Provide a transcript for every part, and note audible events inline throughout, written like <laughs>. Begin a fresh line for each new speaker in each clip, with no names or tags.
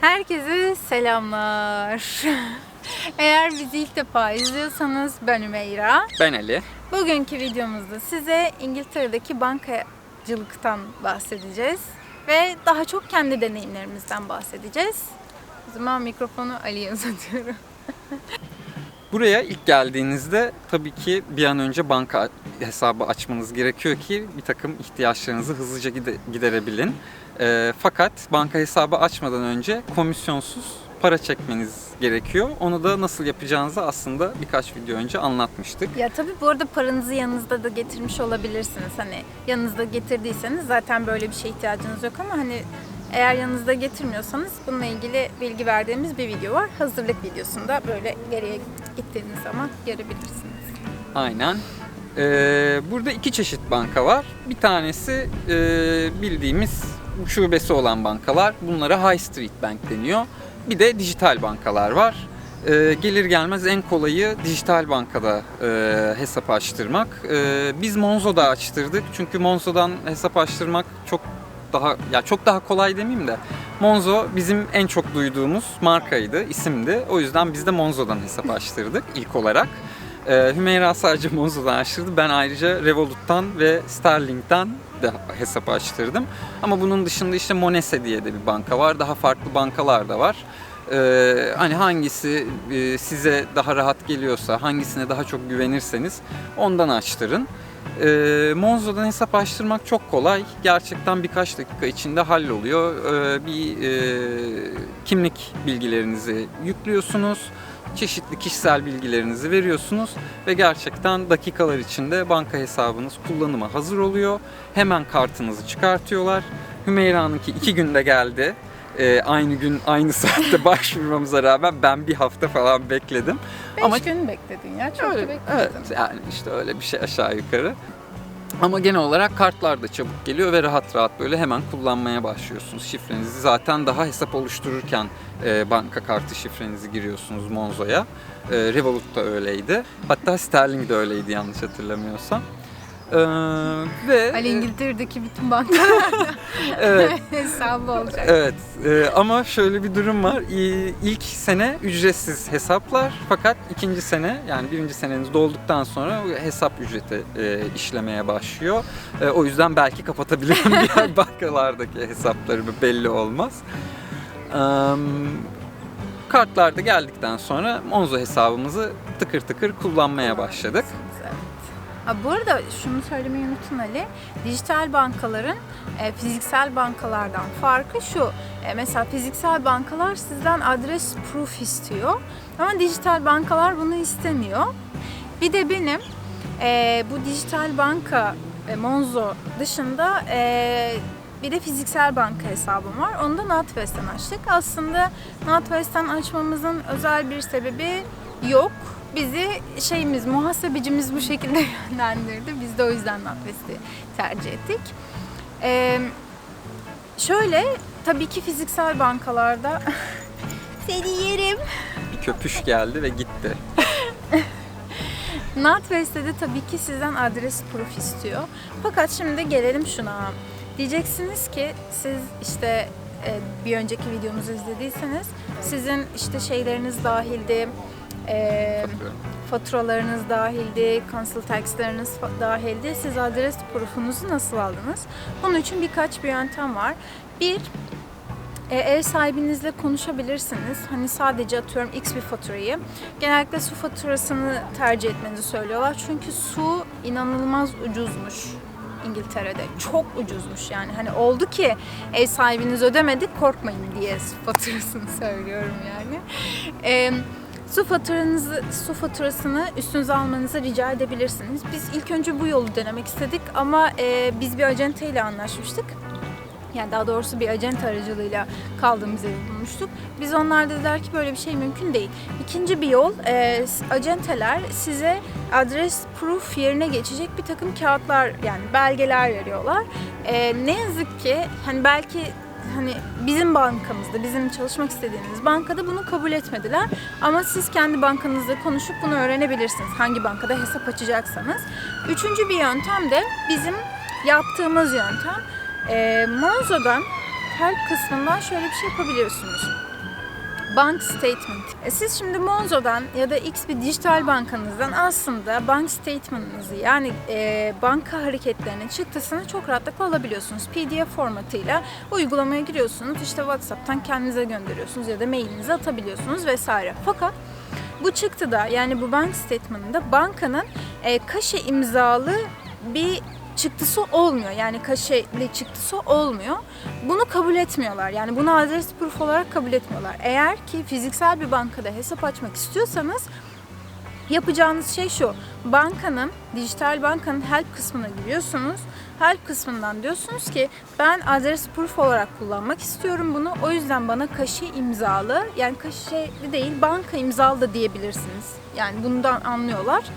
Herkese selamlar. <laughs> Eğer bizi ilk defa izliyorsanız ben Ümeyra.
Ben Ali.
Bugünkü videomuzda size İngiltere'deki bankacılıktan bahsedeceğiz. Ve daha çok kendi deneyimlerimizden bahsedeceğiz. O zaman mikrofonu Ali'ye uzatıyorum. <laughs>
Buraya ilk geldiğinizde tabii ki bir an önce banka hesabı açmanız gerekiyor ki bir takım ihtiyaçlarınızı hızlıca gide- giderebilin. Ee, fakat banka hesabı açmadan önce komisyonsuz para çekmeniz gerekiyor. Onu da nasıl yapacağınızı aslında birkaç video önce anlatmıştık.
Ya tabii bu arada paranızı yanınızda da getirmiş olabilirsiniz. Hani yanınızda getirdiyseniz zaten böyle bir şeye ihtiyacınız yok ama hani eğer yanınızda getirmiyorsanız bununla ilgili bilgi verdiğimiz bir video var. Hazırlık videosunda böyle geriye gittiğiniz zaman görebilirsiniz.
Aynen. Ee, burada iki çeşit banka var. Bir tanesi e, bildiğimiz şubesi olan bankalar. Bunlara High Street Bank deniyor. Bir de dijital bankalar var. Ee, gelir gelmez en kolayı dijital bankada e, hesap açtırmak. Ee, biz Monzo'da açtırdık. Çünkü Monzo'dan hesap açtırmak çok daha ya çok daha kolay demeyeyim de Monzo bizim en çok duyduğumuz markaydı, isimdi. O yüzden biz de Monzo'dan hesap açtırdık ilk olarak. Ee, Hümeyra sadece Monzo'dan açtırdı. Ben ayrıca Revolut'tan ve Sterling'den de hesap açtırdım. Ama bunun dışında işte Monese diye de bir banka var. Daha farklı bankalar da var. Ee, hani hangisi e, size daha rahat geliyorsa, hangisine daha çok güvenirseniz ondan açtırın. Ee, Monzo'dan hesap açtırmak çok kolay. Gerçekten birkaç dakika içinde halloluyor. Ee, bir e, kimlik bilgilerinizi yüklüyorsunuz. Çeşitli kişisel bilgilerinizi veriyorsunuz ve gerçekten dakikalar içinde banka hesabınız kullanıma hazır oluyor. Hemen kartınızı çıkartıyorlar. Hümeyra'nınki iki günde geldi. Ee, aynı gün aynı <laughs> saatte başvurmamıza rağmen ben bir hafta falan bekledim.
5
Ama-
gün bekledin ya. Çok da
Öyle,
bekledin.
evet yani işte öyle bir şey aşağı yukarı. Ama genel olarak kartlar da çabuk geliyor ve rahat rahat böyle hemen kullanmaya başlıyorsunuz. Şifrenizi zaten daha hesap oluştururken e, banka kartı şifrenizi giriyorsunuz Monzo'ya. E, Revolut da öyleydi. Hatta Sterling de öyleydi yanlış hatırlamıyorsam. E, ve
Ali İngiltere'deki bütün bankalarda <laughs>
evet, <laughs>
hesabı olacak.
Evet e, ama şöyle bir durum var. İ- İlk sene ücretsiz hesaplar fakat ikinci sene yani birinci seneniz dolduktan sonra hesap ücreti e, işlemeye başlıyor. E, o yüzden belki kapatabilirim <laughs> diğer bankalardaki hesaplarımı belli olmaz. E, kartlar da geldikten sonra Monzo hesabımızı tıkır tıkır kullanmaya başladık.
Ha, bu arada şunu söylemeyi unutun Ali. Dijital bankaların e, fiziksel bankalardan farkı şu. E, mesela fiziksel bankalar sizden adres proof istiyor. Ama dijital bankalar bunu istemiyor. Bir de benim e, bu dijital banka e, Monzo dışında e, bir de fiziksel banka hesabım var. Onu da NatWest'ten açtık. Aslında NatWest'ten açmamızın özel bir sebebi yok. Bizi şeyimiz, muhasebecimiz bu şekilde <laughs> yönlendirdi. Biz de o yüzden NatWest'i tercih ettik. Ee, şöyle, tabii ki fiziksel bankalarda <laughs> seni yerim.
Bir köpüş geldi ve gitti. <laughs>
NatWest'te de tabii ki sizden adres proof istiyor. Fakat şimdi gelelim şuna. Diyeceksiniz ki siz işte e, bir önceki videomuzu izlediyseniz sizin işte şeyleriniz dahildi. E,
Fatura.
faturalarınız dahildi, cancel tax'larınız dahildi. Siz adres proof'unuzu nasıl aldınız? Bunun için birkaç bir yöntem var. Bir, e, ev sahibinizle konuşabilirsiniz. Hani sadece atıyorum X bir faturayı. Genellikle su faturasını tercih etmenizi söylüyorlar. Çünkü su inanılmaz ucuzmuş İngiltere'de. Çok ucuzmuş yani. Hani oldu ki ev sahibiniz ödemedi korkmayın diye faturasını <laughs> söylüyorum yani. Eee Su faturanızı, su faturasını üstünüze almanızı rica edebilirsiniz. Biz ilk önce bu yolu denemek istedik ama e, biz bir acenteyle anlaşmıştık. Yani daha doğrusu bir acente aracılığıyla kaldığımız evi bulmuştuk. Biz onlar dediler ki böyle bir şey mümkün değil. İkinci bir yol, e, acenteler size adres proof yerine geçecek bir takım kağıtlar yani belgeler veriyorlar. E, ne yazık ki hani belki hani bizim bankamızda, bizim çalışmak istediğimiz bankada bunu kabul etmediler. Ama siz kendi bankanızla konuşup bunu öğrenebilirsiniz. Hangi bankada hesap açacaksanız. Üçüncü bir yöntem de bizim yaptığımız yöntem. E, Monzo'dan help kısmından şöyle bir şey yapabiliyorsunuz. Bank statement. E, Siz şimdi Monzo'dan ya da X bir dijital bankanızdan aslında bank statement'ınızı yani e, banka hareketlerinin çıktısını çok rahatlıkla alabiliyorsunuz. PDF formatıyla uygulamaya giriyorsunuz. işte WhatsApp'tan kendinize gönderiyorsunuz ya da mailinize atabiliyorsunuz vesaire. Fakat bu çıktıda yani bu bank statement'ında bankanın e, kaşe imzalı bir çıktısı olmuyor. Yani kaşeli çıktısı olmuyor. Bunu kabul etmiyorlar. Yani bunu adres proof olarak kabul etmiyorlar. Eğer ki fiziksel bir bankada hesap açmak istiyorsanız yapacağınız şey şu. Bankanın, dijital bankanın help kısmına giriyorsunuz. Help kısmından diyorsunuz ki ben adres proof olarak kullanmak istiyorum bunu. O yüzden bana kaşe imzalı, yani kaşeli değil banka imzalı da diyebilirsiniz. Yani bundan anlıyorlar. <laughs>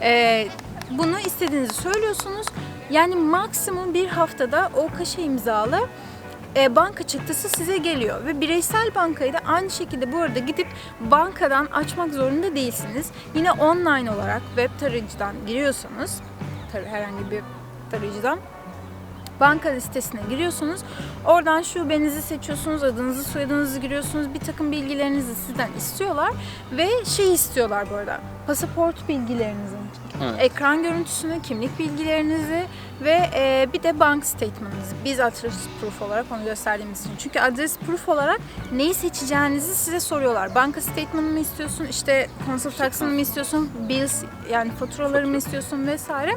Ee, bunu istediğinizi söylüyorsunuz. Yani maksimum bir haftada o kaşe imzalı e, banka çıktısı size geliyor ve bireysel bankayı da aynı şekilde bu arada gidip bankadan açmak zorunda değilsiniz. Yine online olarak web tarayıcıdan giriyorsanız, tabii herhangi bir tarayıcıdan banka listesine giriyorsunuz. Oradan şubenizi seçiyorsunuz, adınızı, soyadınızı giriyorsunuz. Bir takım bilgilerinizi sizden istiyorlar ve şey istiyorlar bu arada. Pasaport bilgilerinizi,
Evet.
ekran görüntüsünü, kimlik bilgilerinizi ve e, bir de bank statement'ınızı. Biz adres proof olarak onu gösterdiğimiz için. Çünkü adres proof olarak neyi seçeceğinizi size soruyorlar. Banka statement'ı mı istiyorsun, işte consul tax'ını mı istiyorsun, bills yani faturaları mı istiyorsun vesaire.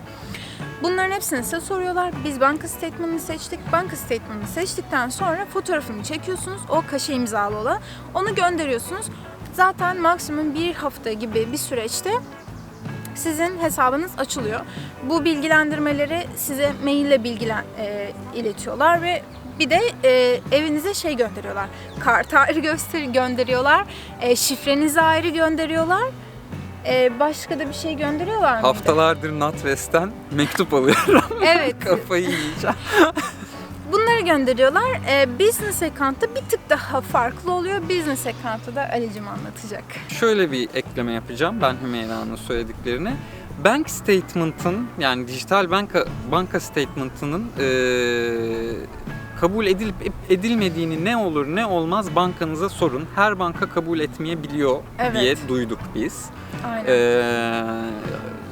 Bunların hepsini size soruyorlar. Biz banka statement'ını seçtik. Banka statement'ını seçtikten sonra fotoğrafını çekiyorsunuz. O kaşe imzalı olan. Onu gönderiyorsunuz. Zaten maksimum bir hafta gibi bir süreçte sizin hesabınız açılıyor. Bu bilgilendirmeleri size maille bilgilen e, iletiyorlar ve bir de e, evinize şey gönderiyorlar. Kart ayrı göster gönderiyorlar. E, şifrenizi ayrı gönderiyorlar. E, başka da bir şey gönderiyorlar mıydı?
Haftalardır NatWest'ten mektup alıyorum.
Evet. <laughs>
Kafayı yiyeceğim. <laughs>
Bunları gönderiyorlar. E, business account'ta bir tık daha farklı oluyor. Business account'ta da Ali'cim anlatacak.
Şöyle bir ekleme yapacağım ben Hümeyra'nın söylediklerine. Bank statement'ın yani dijital banka banka statement'ının eee, kabul edilip edilmediğini ne olur ne olmaz bankanıza sorun. Her banka kabul etmeyebiliyor
Evet.
diye duyduk biz.
Aynen.
Ee,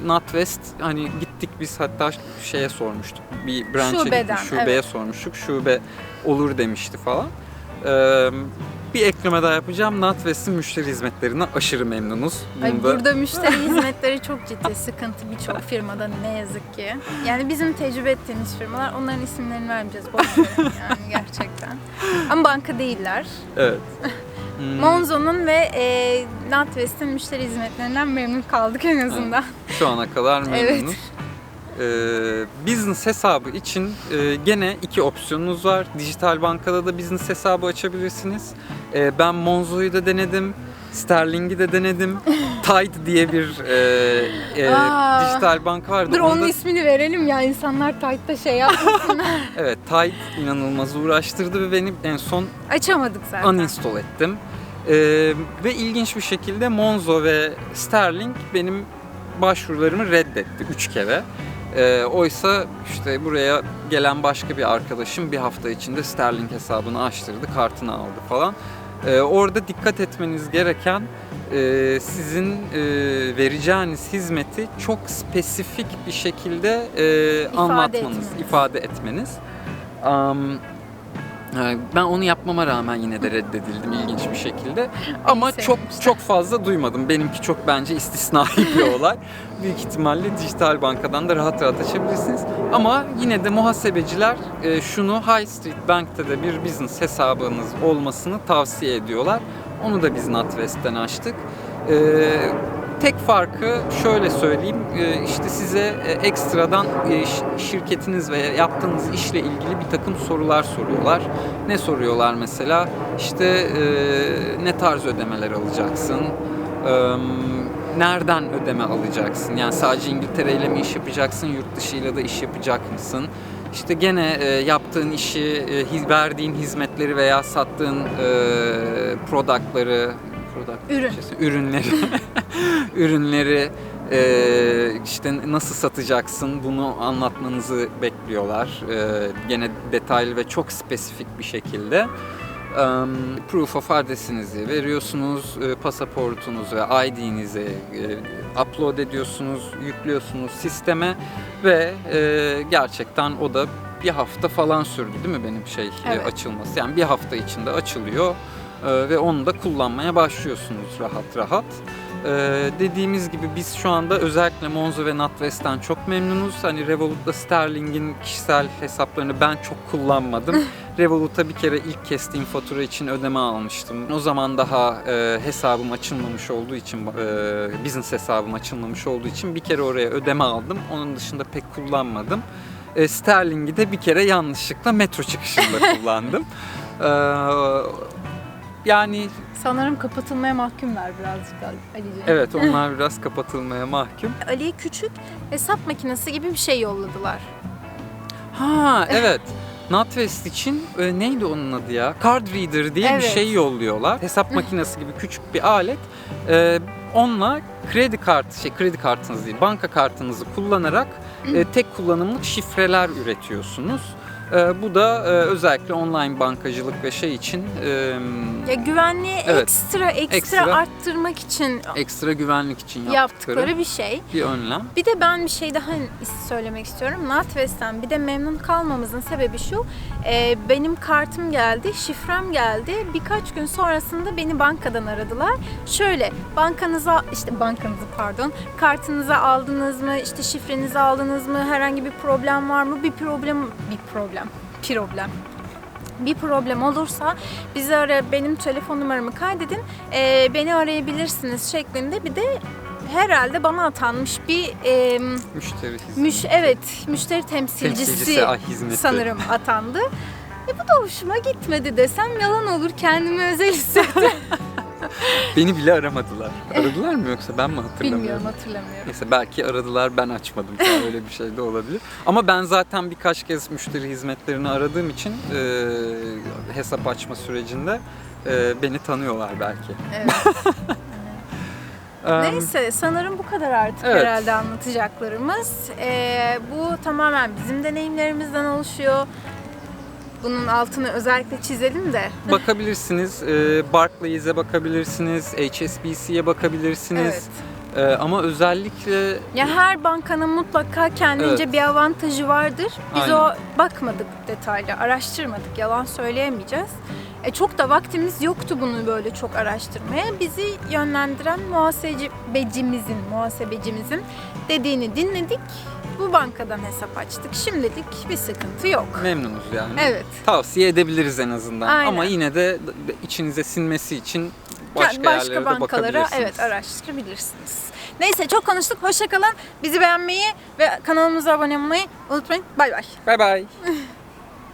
NatWest hani gittik biz hatta şeye sormuştuk. Bir branch'e
Şubeden,
gittik, şubeye
evet.
sormuştuk. Şube olur demişti falan. Ee, bir ekleme daha yapacağım. NatWest'in müşteri hizmetlerinden aşırı memnunuz.
Ay burada müşteri <laughs> hizmetleri çok ciddi sıkıntı birçok firmada ne yazık ki. Yani bizim tecrübe ettiğimiz firmalar onların isimlerini vermeyeceğiz. Boş yani gerçekten. Ama banka değiller.
Evet. <laughs> Hmm,
Monzo'nun ve e, NatWest'in müşteri hizmetlerinden memnun kaldık en azından.
Şu ana kadar <laughs>
Evet.
memnunuz. Ee, business hesabı için e, gene iki opsiyonunuz var. Dijital bankada da business hesabı açabilirsiniz. Ee, ben Monzo'yu da denedim. Sterling'i de denedim. <laughs> Tide diye bir e, e,
Aa.
dijital banka vardı.
Dur
Onu
onun
da-
ismini verelim ya insanlar Tide'da şey yapmasınlar. <laughs>
Evet, Tide inanılmaz uğraştırdı ve beni en son
Açamadık zaten.
uninstall ettim. Ee, ve ilginç bir şekilde Monzo ve Sterling benim başvurularımı reddetti 3 kere. Ee, oysa işte buraya gelen başka bir arkadaşım bir hafta içinde Sterling hesabını açtırdı, kartını aldı falan. Ee, orada dikkat etmeniz gereken e, sizin e, vereceğiniz hizmeti çok spesifik bir şekilde e, anlatmanız,
etmeniz.
ifade etmeniz. E, ben onu yapmama rağmen yine de reddedildim ilginç bir şekilde. Ama
İyi
çok
sevmişler.
çok fazla duymadım. Benimki çok bence istisnai bir <laughs> olay. Büyük ihtimalle dijital bankadan da rahat rahat açabilirsiniz. Ama yine de muhasebeciler e, şunu High Street Bank'ta da bir business hesabınız olmasını tavsiye ediyorlar. Onu da biz NatWest'ten açtık. Tek farkı şöyle söyleyeyim. E, işte size e, ekstradan e, şirketiniz ve yaptığınız işle ilgili bir takım sorular soruyorlar. Ne soruyorlar mesela? İşte ne tarz ödemeler alacaksın? Nereden ödeme alacaksın? Yani sadece İngiltere ile mi iş yapacaksın, yurt dışı da iş yapacak mısın? İşte gene yaptığın işi, verdiğin hizmetleri veya sattığın productları, product
Ürün.
Türkçesi, ürünleri, <laughs> ürünleri Ee, işte nasıl satacaksın bunu anlatmanızı bekliyorlar. Ee, gene detaylı ve çok spesifik bir şekilde. Em, proof of adresinizi veriyorsunuz, e, pasaportunuzu ve ID'nizi e, upload ediyorsunuz, yüklüyorsunuz sisteme ve e, gerçekten o da bir hafta falan sürdü değil mi benim şey e,
Evet.
açılması? Yani bir hafta içinde açılıyor e, ve onu da kullanmaya başlıyorsunuz rahat rahat. E, dediğimiz gibi biz şu anda özellikle Monzo ve NatWest'ten çok memnunuz. Hani Revolut'la Sterling'in kişisel hesaplarını ben çok kullanmadım. <laughs> Revolut'a bir kere ilk kestiğim fatura için ödeme almıştım. O zaman daha e, hesabım açılmamış olduğu için, e, business hesabım açılmamış olduğu için bir kere oraya ödeme aldım. Onun dışında pek kullanmadım. E, Sterling'i de bir kere yanlışlıkla metro çıkışında <laughs> kullandım. E, yani
Sanırım kapatılmaya mahkumlar birazcık Ali'ciğim.
evet <laughs> onlar biraz kapatılmaya mahkum.
Ali'ye küçük hesap makinesi gibi bir şey yolladılar.
Ha evet. NatWest için e, neydi onun adı ya? Card Reader diye
Evet.
bir şey yolluyorlar. Hesap makinesi gibi küçük bir alet. E, onunla kredi kartı, şey kredi kartınız değil, banka kartınızı kullanarak e, tek kullanımlık şifreler üretiyorsunuz. E, bu da e, özellikle online bankacılık ve şey için e,
Ya güvenliği
Evet.
ekstra, ekstra
Ekstra.
arttırmak için
ekstra güvenlik için yaptıkları
yaptıkları bir şey.
bir önlem.
Bir de ben bir şey daha söylemek istiyorum. NatWest'ten bir de memnun kalmamızın sebebi şu. e, benim kartım geldi, şifrem geldi. Birkaç gün sonrasında beni bankadan aradılar. Şöyle, bankanıza, işte bankanızı pardon, kartınızı aldınız mı, işte şifrenizi aldınız mı, herhangi bir problem var mı? Bir problem, bir problem, problem bir problem olursa bizi ara benim telefon numaramı kaydedin e, beni arayabilirsiniz şeklinde bir de herhalde bana atanmış bir e,
Müşteri hizmeti.
müş evet müşteri temsilcisi,
Temsilcisi, ah, hizmeti.
sanırım atandı. E bu da hoşuma gitmedi desem yalan olur kendimi özel hissettim. <laughs> <laughs>
Beni bile aramadılar. Aradılar mı yoksa ben mi hatırlamıyorum?
Bilmiyorum hatırlamıyorum.
Neyse belki aradılar ben açmadım falan <laughs> öyle bir şey de olabilir. Ama ben zaten birkaç kez müşteri hizmetlerini aradığım için e, hesap açma sürecinde e, beni tanıyorlar belki.
Evet. <laughs> Neyse sanırım bu kadar artık
Evet.
herhalde anlatacaklarımız. Ee, bu tamamen bizim deneyimlerimizden oluşuyor. Bunun altını özellikle çizelim de.
Bakabilirsiniz, e, Barclays'e bakabilirsiniz, HSBC'ye bakabilirsiniz.
Evet.
E, ama özellikle
Ya her bankanın mutlaka kendince
Evet.
bir avantajı vardır. Biz
Aynen.
o bakmadık detaylı, araştırmadık. Yalan söyleyemeyeceğiz. E çok da vaktimiz yoktu bunu böyle çok araştırmaya. Bizi yönlendiren muhasebecimizin, muhasebecimizin dediğini dinledik. Bu bankadan hesap açtık. Şimdilik bir sıkıntı yok.
memnunuz yani.
Evet.
Tavsiye edebiliriz en azından.
Aynen.
Ama yine de içinize sinmesi için başka,
Başka,
yerlere de
bankalara
bakabilirsiniz.
evet araştırabilirsiniz. Neyse çok konuştuk. Hoşça kalın. Bizi beğenmeyi ve kanalımıza abone olmayı unutmayın. Bay bay.
Bay bay. <laughs>